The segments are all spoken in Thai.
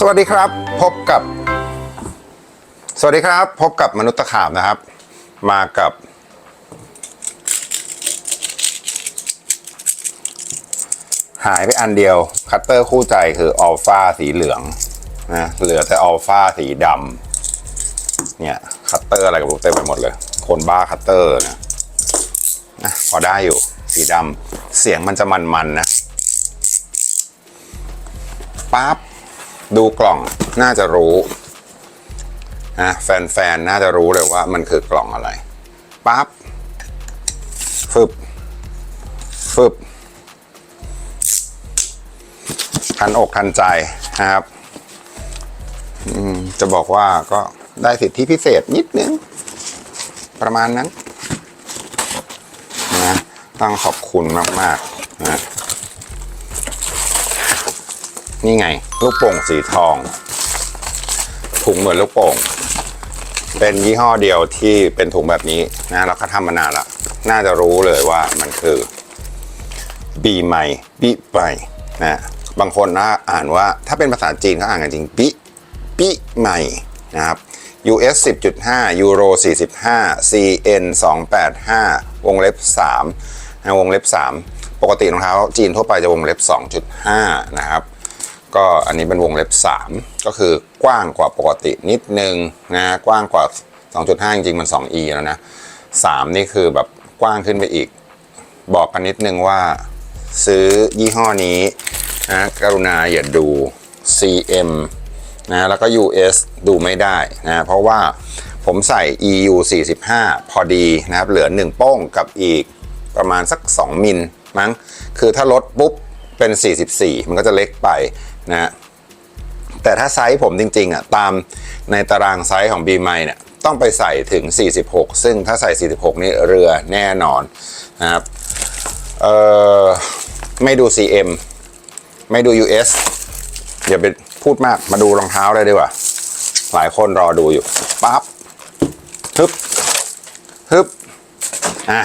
สวัสดีครับพบกับ สวัสดีครับ พบกับมนุษย์ตะขาบนะครับ มากับ หายไปอันเดียว คัตเตอร์คู่ใจคืออัลฟาสีเหลืองนะเหลือแต่อัลฟาสีดำเนี่ย คัตเตอร์อะไรกับรู้เต็มไปหมดเลย คนบ้าคัตเตอร์นะนะพอได้อยู่สีดำเสียงมันจะมันๆนะปั๊บ ดูกล่องน่าจะรู้นะแฟนๆ น่าจะรู้เลยว่ามันคือกล่องอะไรปั๊บฟึบฟึบทันอกทันใจนะครับจะบอกว่าก็ได้สิทธิพิเศษนิดนึง ประมาณนั้นนะต้องขอบคุณมาก ๆ นะ นี่ไง ลูกโป่งสีทอง ถุงเหมือนลูกโป่ง เป็นยี่ห้อเดียวที่เป็นถุงแบบนี้นะแล้วก็ทำมานานละ น่าจะรู้เลยว่ามันคือบีไมบิไปนะบางคนนะอ่านว่าถ้าเป็นภาษาจีนเขาอ่านกันจริงปิปิไมนะครับ US 10.5 Euro 45 CN 285 วงเล็บ3นะวงเล็บ 3 ปกติรองเท้าจีนทั่วไปจะวงเล็บ 2.5 นะครับ ก็อันนี้เป็นวงเล็บ 3 ก็คือกว้างกว่าปกตินิดนึงนะกว้างกว่า 2.5 จริงๆมัน 2e แล้วนะ3นี่คือแบบกว้างขึ้นไปอีก บอกกันนิดนึงว่าซื้อยี่ห้อนี้นะกรุณาอย่าดู CM นะแล้วก็ US ดูไม่ได้นะเพราะว่าผมใส่ EU 45 พอดีนะครับ เหลือ 1 โป้งกับอีกประมาณสัก 2 มิลมั้ง คือถ้าลดปุ๊บเป็น 44 มันก็จะเล็กไป นะแต่ถ้าไซส์ผมจริงๆอะตามในตารางไซส์ของ b m i เนี่ยต้องไปใส่ถึง 46 ซึ่งถ้าใส่ 46 นี่เรือแน่นอนนะครับเอ่อไม่ดู CM ไม่ดู US อย่าไปพูดมากมาดูรองเท้าเลยดีกว่า หลายคนรอดูอยู่ปั๊บฮึบฮึบอะ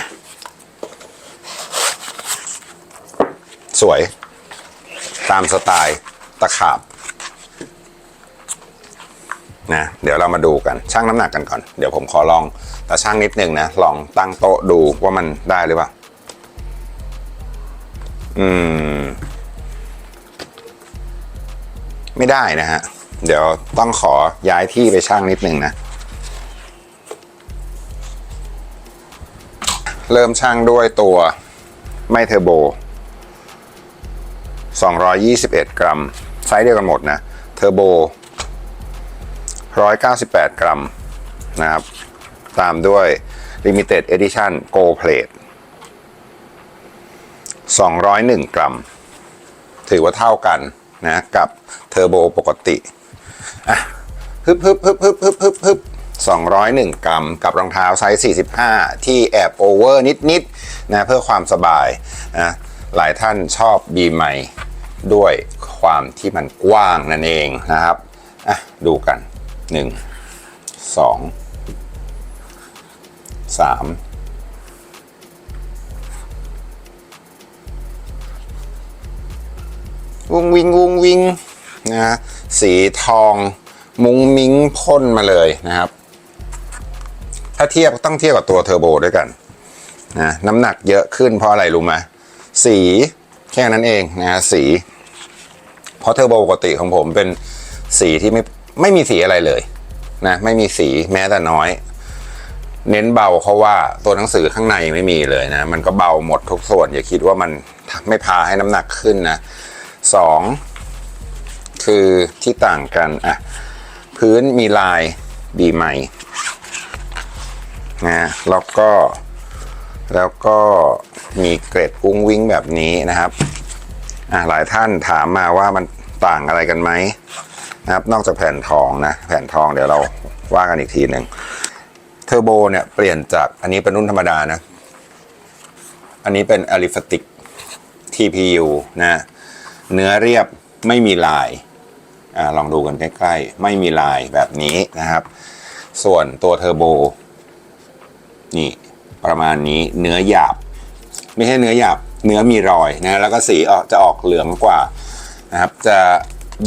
สวยตามสไตล์ ตะขาบนะเดี๋ยวเรามาดูกันชั่งน้ำหนักกันก่อน เดี๋ยวผมขอลองแต่ช่างนิดนึงนะ ลองตั้งโต๊ะดูว่ามันได้หรือเปล่า อืม ไม่ได้นะฮะ เดี๋ยวต้องขอย้ายที่ไปช่างนิดนึงนะ เริ่มช่างด้วยตัวไม่เทอร์โบ 221 กรัม ซส์เดียวกันหมดนะเทอร์โบ 198 กรัมนะครับ ตามด้วย Limited Edition Gold Plate 201 กรัม ถือว่าเท่ากันนะกับเทอร์โบปกติอะฮึบฮึบฮึบฮึบฮึบฮึบฮึบ201 กรัม กับรองเท้าไซส์ 45 ที่แอบโอเวอร์นิดๆนะเพื่อความสบายนะหลายท่านชอบบีใหม่ ด้วยความที่มันกว้างนั่นเองนะครับอะดูกัน 1 2 3วุงวิงวุงวิงนะฮะสีทองมุ้งมิ้งพ่นมาเลยนะครับ ถ้าเทียบต้องเทียบกับตัวเทอร์โบด้วยกันนะน้ำหนักเยอะขึ้นเพราะอะไรรู้ไหมสี แค่นั้นเองนะฮะสี เพราะเทอร์โบปกติของผมเป็นสีที่ไม่ไม่มีสีอะไรเลยนะไม่มีสีแม้แต่น้อย เน้นเบาเพราะว่าตัวหนังสือข้างในไม่มีเลยนะ มันก็เบาหมดทุกส่วน อย่าคิดว่ามันไม่พาให้น้ำหนักขึ้นนะสองคือที่ต่างกันอะพื้นมีลายบีไหมนะแล้วก็ แล้วก็มีเกร็ดอุ้งวิ้งแบบนี้นะครับอะหลายท่านถามมาว่ามันต่างอะไรกันไหมนะครับ นอกจากแผ่นทองนะแผ่นทองเดี๋ยวเราว่ากันอีกทีหนึ่งเทอร์โบเนี่ยเปลี่ยนจากอันนี้เป็นรุ่นธรรมดานะ อันนี้เป็น a l i p h a t i c TPU นะเนื้อเรียบไม่มีลายอ่าลองดูกันใกล้ๆ ไม่มีลายแบบนี้นะครับ ส่วนตัวเทอร์โบ นี่ ประมาณนี้เนื้อหยาบ ไม่ใช่เนื้อหยาบ เนื้อมีรอยนะแล้วก็สีออกจะออกเหลืองกว่านะครับจะ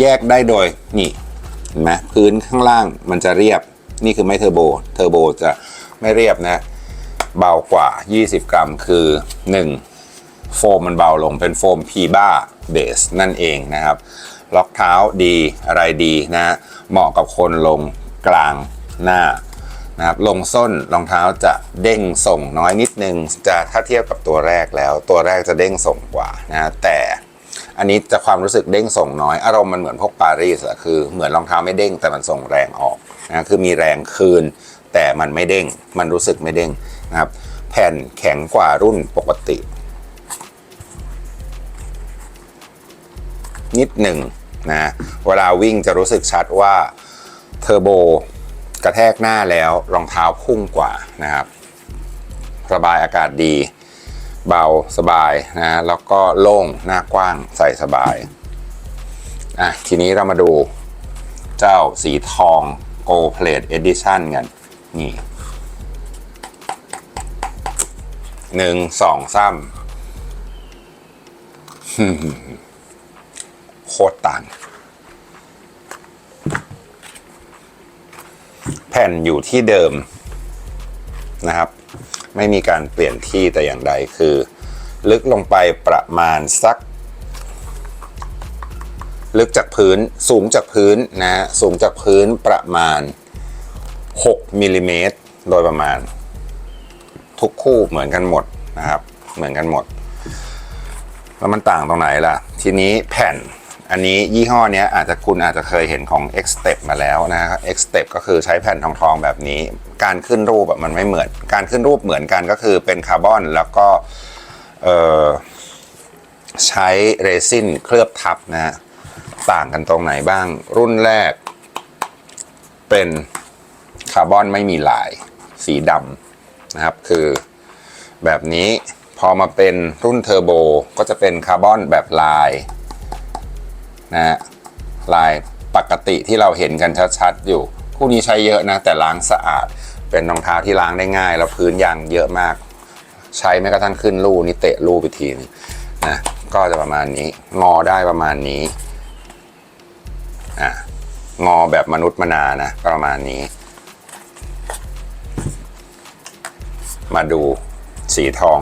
แยกได้โดยนี่เห็นไหมพื้นข้างล่างมันจะเรียบนี่คือไม่เทอร์โบเทอร์โบจะไม่เรียบนะเบากว่า 20 กรัมคือ 1 โฟมมันเบาลงเป็นโฟมพีบ้าเบสนั่นเองนะครับ ล็อกเท้าดีอะไรดีนะเหมาะกับคนลงกลางหน้า นะครับลงส้นรองเท้าจะเด้งส่งน้อยนิดนึงจะถ้าเทียบกับตัวแรกแล้ว ตัวแรกจะเด้งส่งกว่านะแต่อันนี้จะความรู้สึกเด้งส่งน้อยอารมณ์มันเหมือนพวกปารีสอะคือเหมือนรองเท้าไม่เด้งแต่มันส่งแรงออกนะคือมีแรงคืน แต่มันไม่เด้ง มันรู้สึกไม่เด้งนะครับ แผ่นแข็งกว่ารุ่นปกติ นิดหนึ่งนะเวลาวิ่งจะรู้สึกชัดว่าเทอร์โบ กระแทกหน้าแล้วรองเท้าพุ่งกว่านะครับระบายอากาศดี เบาสบายนะแล้วก็โล่งหน้ากว้างใส่สบายอะทีนี้เรามาดูเจ้าสีทอง Gold Plate Edition กันนี่หนึ่งสองซ้ำโคตรต่าง แผ่นอยู่ที่เดิมนะครับ ไม่มีการเปลี่ยนที่แต่อย่างใดคือ ลึกลงไปประมาณสัก ลึกจากพื้นสูงจากพื้นนะสูงจากพื้นประมาณ 6มิลลิเมตรโดยประมาณ ทุกคู่เหมือนกันหมดนะครับ เหมือนกันหมด แล้วมันต่างตรงไหนล่ะ ทีนี้แผ่น อันนี้ยี่ห้อเนี้ยอาจจะคุณอาจจะเคยเห็นของ X Step มาแล้วนะครับ X Step ก็คือใช้แผ่นทองทองแบบนี้ การขึ้นรูปแบบมันไม่เหมือน การขึ้นรูปเหมือนกันก็คือเป็นคาร์บอนแล้วก็ใช้เรซินเคลือบทับนะฮะต่างกันตรงไหนบ้าง รุ่นแรก เป็นคาร์บอนไม่มีลายสีดำนะครับ คือแบบนี้พอมาเป็นรุ่นเทอร์โบก็จะเป็นคาร์บอนแบบลาย นะฮะลายปกติที่เราเห็นกันชัดๆอยู่คู่นี้ใช้เยอะนะแต่ล้างสะอาด เป็นรองเท้าที่ล้างได้ง่าย แล้วพื้นยางเยอะมาก ใช้แม้กระทั่งขึ้นลู่นี่เตะลู่ไปทีนึงนะก็จะประมาณนี้งอได้ประมาณนี้อะงอแบบมนุษย์มนานะประมาณนี้ มาดูสีทอง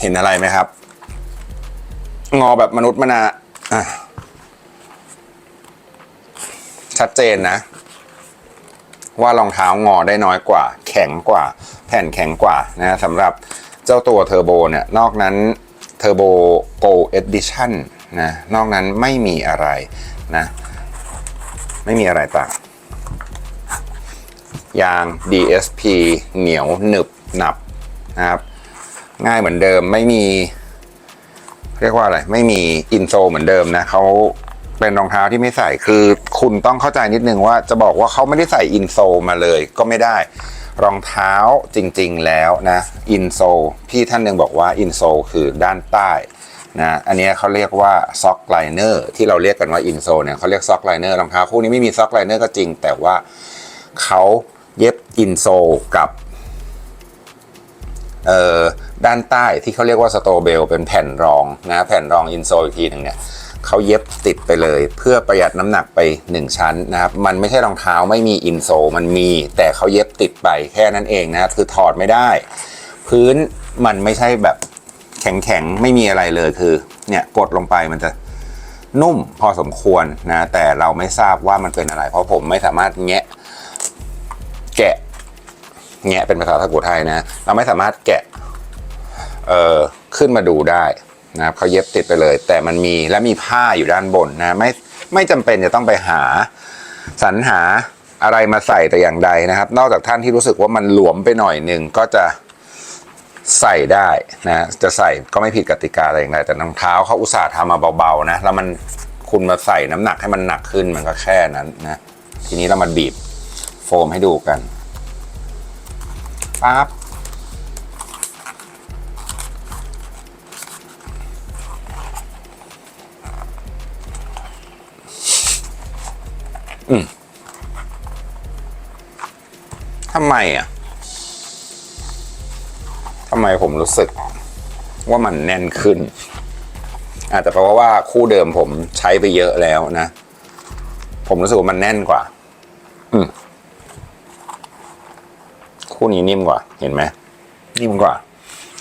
เห็นอะไรไหมครับ งอแบบมนุษย์มนาะชัดเจนนะ ว่ารองเท้างอได้น้อยกว่า แข็งกว่า แผ่นแข็งกว่านะสำหรับเจ้าตัวเทอร์โบเนี่ย นอกนั้นเทอร์โบโกเอดิชันนะนอกนั้นไม่มีอะไรนะ ไม่มีอะไรต่างยาง DSP เหนียวหนึบหนับนะครับ ง่ายเหมือนเดิมไม่มี เรียกว่าอะไร ไม่มีอินโซเหมือนเดิมนะเขาเป็นรองเท้าที่ไม่ใส่คือคุณต้องเข้าใจนิดนึงว่าจะบอกว่าเขาไม่ได้ใส่อินโซมาเลยก็ไม่ได้ รองเท้าจริงๆแล้วนะอินโซพี่ท่านหนึ่งบอกว่าอินโซคือด้านใต้นะอันนี้เขาเรียกว่าซ็อกไลเนอร์ที่เราเรียกกันว่าอินโซเนี่ยเขาเรียกซ็อกไลเนอร์รองเท้าคู่นี้ไม่มีซ็อกไลเนอร์ก็จริง แต่ว่าเขาเย็บอินโซกับเอ่อ ด้านใต้ที่เขาเรียกว่าสโตเบลเป็นแผ่นรองนะแผ่นรองอินโซอีกทีหนึ่งเนี่ยเขาเย็บติดไปเลย เพื่อประหยัดน้ำหนักไป 1 ชั้นนะครับมันไม่ใช่รองเท้าไม่มีอินโซมันมี แต่เขาเย็บติดไปแค่นั้นเองนะคือถอดไม่ได้ พื้นมันไม่ใช่แบบแข็งๆ ไม่มีอะไรเลยคือเนี่ยกดลงไปมันจะนุ่มพอสมควรนะแต่เราไม่ทราบว่ามันเป็นอะไร เพราะผมไม่สามารถแงะแกะแงะเป็นภาษาสกุไทยนะ เราไม่สามารถแกะ เอ่อขึ้นมาดูได้นะครับเขาเย็บติดไปเลย แต่มันมีและมีผ้าอยู่ด้านบนนะไม่ไม่จำเป็นจะต้องไปหาสรรหาอะไรมาใส่แต่อย่างใดนะครับ นอกจากท่านที่รู้สึกว่ามันหลวมไปหน่อยหนึ่งก็จะใส่ได้นะจะใส่ก็ไม่ผิดกติกาอะไรอย่างไรแต่รองเท้าเขาอุตส่าห์ทำมาเบาๆนะแล้วมันคุณมาใส่น้ำหนักให้มันหนักขึ้นมันก็แค่นั้นนะทีนี้เรามาบีบโฟมให้ดูกันปั๊บ อืมทำไมอะทำไมผมรู้สึกว่ามันแน่นขึ้น อาจจะเพราะว่าคู่เดิมผมใช้ไปเยอะแล้วนะ ผมรู้สึกว่ามันแน่นกว่า อืม คู่นี้นิ่มกว่า เห็นไหมนิ่มกว่า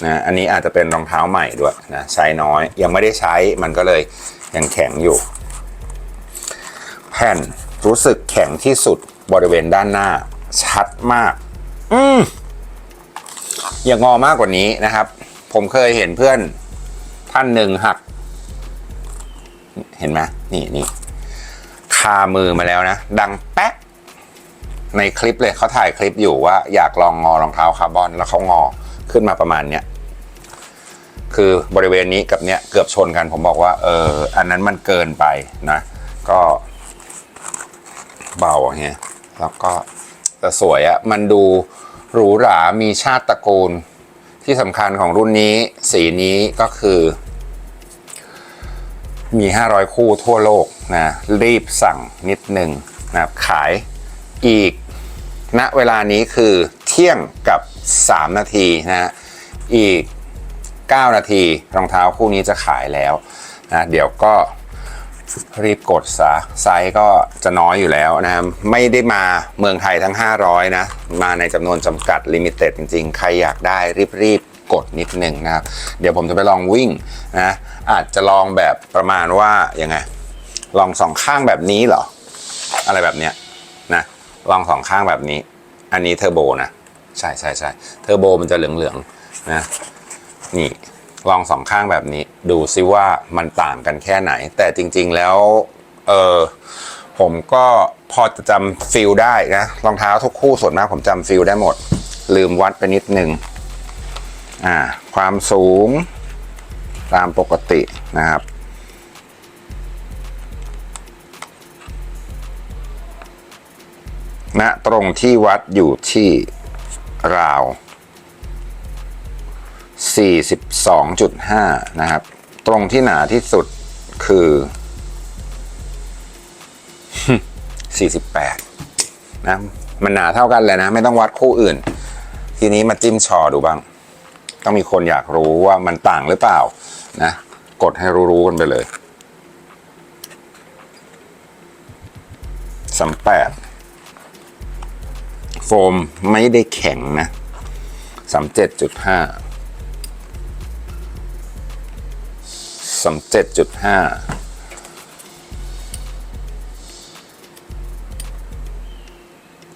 นะอันนี้อาจจะเป็นรองเท้าใหม่ด้วยนะใช้น้อย ยังไม่ได้ใช้มันก็เลยยังแข็งอยู่ แผ่น รู้สึกแข็งที่สุดบริเวณด้านหน้า ชัดมาก อืมอย่างงอมากกว่านี้นะครับ ผมเคยเห็นเพื่อนท่านหนึ่งหัก เห็นไหมนี่นี่คามือมาแล้วนะ ดังแป๊กในคลิปเลยเขาถ่ายคลิปอยู่ว่า อยากลองงอรองเท้าคาร์บอนแล้วเขางอขึ้นมาประมาณเนี้ยคือบริเวณนี้กับเนี้ยเกือบชนกันผมบอกว่าเอออันนั้นมันเกินไปนะ ก็ เบาเงี้ยแล้วก็แต่สวยอะมันดูหรูหรา มีชาติตระกูล ที่สำคัญของรุ่นนี้ สีนี้ก็คือ มี 500 คู่ทั่วโลกนะรีบสั่งนิดนึงนะครับขายอีกณเวลานี้คือเที่ยงกับ 3 นาทีนะอีก 9 นาทีรองเท้าคู่นี้จะขายแล้วนะเดี๋ยวก็ รีบกดซะไซส์ก็จะน้อยอยู่แล้วนะครับไม่ได้มาเมืองไทยทั้ง 500 นะ มาในจำนวนจำกัดลิมิเต็ดจริงๆ ใครอยากได้รีบๆ กดนิดนึงนะครับ เดี๋ยวผมจะไปลองวิ่งนะอาจจะลองแบบประมาณว่ายังไง ลองสองข้างแบบนี้เหรอ อะไรแบบเนี้ยนะลองสองข้างแบบนี้ อันนี้เทอร์โบนะ ใช่ใช่ใช่เทอร์โบมันจะเหลืองๆนะนี่ ลองสองข้างแบบนี้ ดูซิว่ามันต่างกันแค่ไหน แต่จริงๆแล้วเออผมก็พอจะจำฟิลได้นะรองเท้าทุกคู่ส่วนมากผมจำฟิลได้หมด ลืมวัดไปนิดนึงอ่าความสูงตามปกตินะครับณตรงที่วัดอยู่ที่ราว 42.5 นะครับ ตรงที่หนาที่สุดคือ 48 นะ มันหนาเท่ากันเลยนะ ไม่ต้องวัดคู่อื่น ทีนี้มาจิ้มชอดูบ้าง ต้องมีคนอยากรู้ว่ามันต่างหรือเปล่า นะ กดให้รู้ๆกันไปเลยสามแปดโฟมไม่ได้แข็งนะสามเจ็ดจุดห้า สามเจ็ดจุดห้า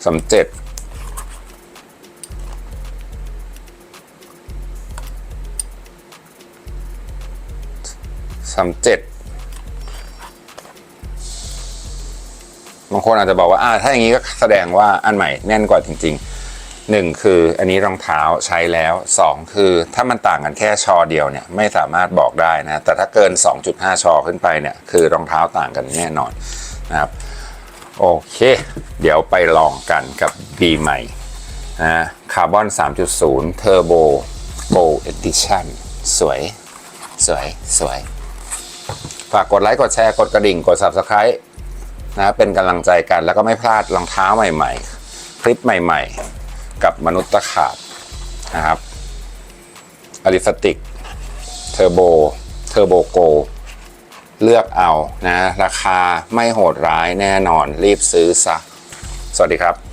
สามเจ็ดสามเจ็ดบางคนอาจจะบอกว่าอ่าถ้าอย่างนี้ก็แสดงว่าอันใหม่แน่นกว่าจริง ๆ หนึ่งคืออันนี้รองเท้าใช้แล้วสองคือถ้ามันต่างกันแค่ชอเดียวเนี่ยไม่สามารถบอกได้นะแต่ถ้าเกิน 2.5 ชอขึ้นไปเนี่ยคือรองเท้าต่างกันแน่นอนนะครับโอเค เดี๋ยวไปลองกันกับ B ใหม่นะคาร์บอน 3.0 Turbo Gold Edition สวย สวย สวย ฝากกดไลค์ กดแชร์ กดกระดิ่ง กด Subscribe นะเป็นกำลังใจกันแล้วก็ไม่พลาดรองเท้าใหม่ ๆ คลิปใหม่ ๆ กับมนุษย์ตะขาบนะครับอลิฟติกเทอร์โบเทอร์โบโก เลือกเอานะ ราคาไม่โหดร้ายแน่นอนรีบซื้อซะ สวัสดีครับ